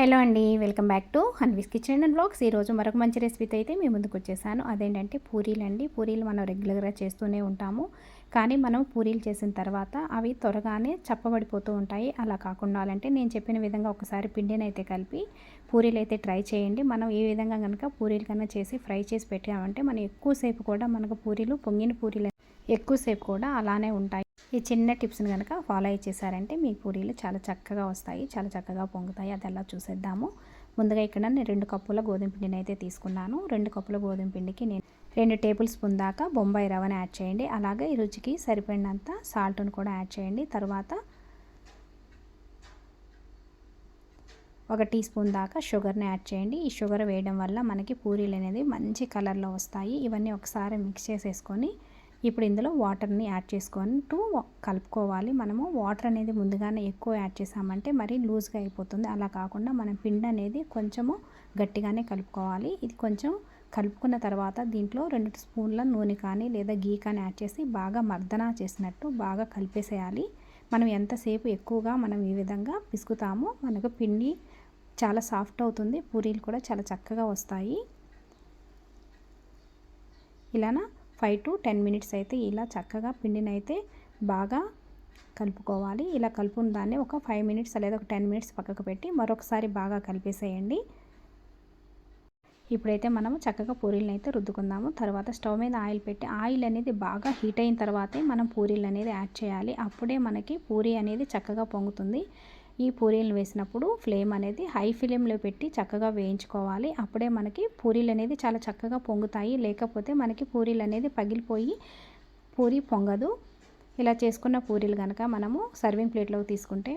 Hello అండి welcome back to Hanvi's kitchen and blogs. ఈరోజు మరొక మంచి రెసిపీతో అయితే మేము ముందుకు వచ్చేసాను. అదేంటంటే పూరీలు అండి. పూరీలు మనం రెగ్యులర్గా చేస్తూనే ఉంటాము. కానీ మనం పూరీలు చేసిన తర్వాత అవి త్వరగానే చప్పబడిపోతూ ఉంటాయి. అలా కాకుండా అంటే నేను చెప్పిన విధంగా ఒకసారి పిండిని అయితే కలిపి పూరీలు అయితే ట్రై చేయండి. మనం ఈ విధంగా కనుక పూరీలు కన్నా చేసి ఫ్రై చేసి పెట్టామంటే మనం ఎక్కువసేపు కూడా మనకు పూరీలు పొంగిన పూరీలు ఎక్కువసేపు కూడా అలానే ఉంటాయి. ఈ చిన్న టిప్స్ని కనుక ఫాలో చేశారంటే మీ పూరీలు చాలా చక్కగా వస్తాయి చాలా చక్కగా పొంగుతాయి. అది ఎలా చూసేద్దాము. ముందుగా ఇక్కడ నేను రెండు కప్పుల గోధుమ పిండిని అయితే తీసుకున్నాను. రెండు కప్పుల గోధుమ పిండికి నేను రెండు టేబుల్ స్పూన్ దాకా బొంబాయి రవ్వని యాడ్ చేయండి. అలాగే ఈ రుచికి సరిపడినంత సాల్ట్ను కూడా యాడ్ చేయండి. తర్వాత ఒక టీ స్పూన్ దాకా షుగర్ని యాడ్ చేయండి. ఈ షుగర్ వేయడం వల్ల మనకి పూరీలు అనేది మంచి కలర్లో వస్తాయి. ఇవన్నీ ఒకసారి మిక్స్ చేసేసుకొని ఇప్పుడు ఇందులో వాటర్ని యాడ్ చేసుకొని టూ కలుపుకోవాలి. మనము వాటర్ అనేది ముందుగానే ఎక్కువ యాడ్ చేసామంటే మరి లూజ్గా అయిపోతుంది. అలా కాకుండా మనం పిండి అనేది కొంచెము గట్టిగానే కలుపుకోవాలి. ఇది కొంచెం కలుపుకున్న తర్వాత దీంట్లో రెండు స్పూన్ల నూనె కానీ లేదా గీ కానీ యాడ్ చేసి బాగా మర్దన చేసినట్టు బాగా కలిపేసేయాలి. మనం ఎంతసేపు ఎక్కువగా మనం ఈ విధంగా పిసుకుతామో మనకు పిండి చాలా సాఫ్ట్ అవుతుంది. పూరీలు కూడా చాలా చక్కగా వస్తాయి. ఇలానా? ఫైవ్ టు టెన్ మినిట్స్ అయితే ఇలా చక్కగా పిండిని అయితే బాగా కలుపుకోవాలి. ఇలా కలుపుకున్న దాన్ని ఒక ఫైవ్ మినిట్స్ లేదా ఒక టెన్ మినిట్స్ పక్కకు పెట్టి మరొకసారి బాగా కలిపేసేయండి. ఇప్పుడైతే మనము చక్కగా పూరీలను అయితే రుద్దుకుందాము. తర్వాత స్టవ్ మీద ఆయిల్ పెట్టి ఆయిల్ అనేది బాగా హీట్ అయిన తర్వాతే మనం పూరీలు అనేది యాడ్ చేయాలి. అప్పుడే మనకి పూరీ అనేది చక్కగా పొంగుతుంది. ఈ పూరీలు వేసినప్పుడు ఫ్లేమ్ అనేది హై ఫ్లేమ్లో పెట్టి చక్కగా వేయించుకోవాలి. అప్పుడే మనకి పూరీలు అనేది చాలా చక్కగా పొంగుతాయి. లేకపోతే మనకి పూరీలు అనేది పగిలిపోయి పూరి పొంగదు. ఇలా చేసుకున్న పూరీలు కనుక మనము సర్వింగ్ ప్లేట్లోకి తీసుకుంటే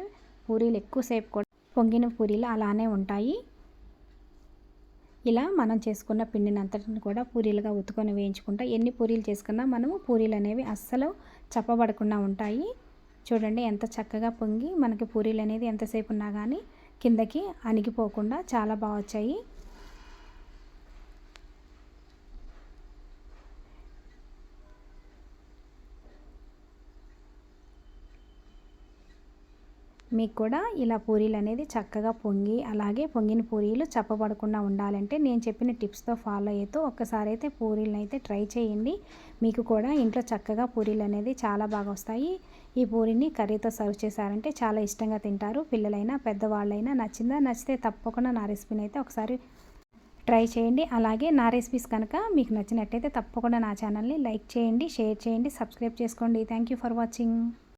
పూరీలు ఎక్కువసేపు కూడా పొంగిన పూరీలు అలానే ఉంటాయి. ఇలా మనం చేసుకున్న పిండిని అంతటిని కూడా పూరీలుగా ఉత్తుకొని వేయించుకుంటా ఎన్ని పూరీలు చేసుకున్నా మనము పూరీలు అనేవి అస్సలు చప్పబడకుండా ఉంటాయి. చూడండి ఎంత చక్కగా పొంగి మనకి పూరీలు అనేది ఎంతసేపు ఉన్నా కానీ కిందకి అణిగిపోకుండా చాలా బాగా వచ్చాయి మీకు కూడా ఇలా పూరీలు అనేది చక్కగా పొంగి అలాగే పొంగిన పూరీలు చప్పబడకుండా ఉండాలంటే నేను చెప్పిన టిప్స్తో ఫాలో అవుతూ ఒక్కసారి అయితే పూరీలను అయితే ట్రై చేయండి. మీకు కూడా ఇంట్లో చక్కగా పూరీలు అనేది చాలా బాగా వస్తాయి. ఈ పూరిని కర్రీతో సర్వ్ చేశారంటే చాలా ఇష్టంగా తింటారు. పిల్లలైనా పెద్దవాళ్ళైనా నచ్చిందా నచ్చితే తప్పకుండా నా రెసిపీని అయితే ఒకసారి ట్రై చేయండి. అలాగే నా రెసిపీస్ కనుక మీకు నచ్చినట్టయితే తప్పకుండా నా ఛానల్ని లైక్ చేయండి షేర్ చేయండి సబ్స్క్రైబ్ చేసుకోండి. Thank for watching.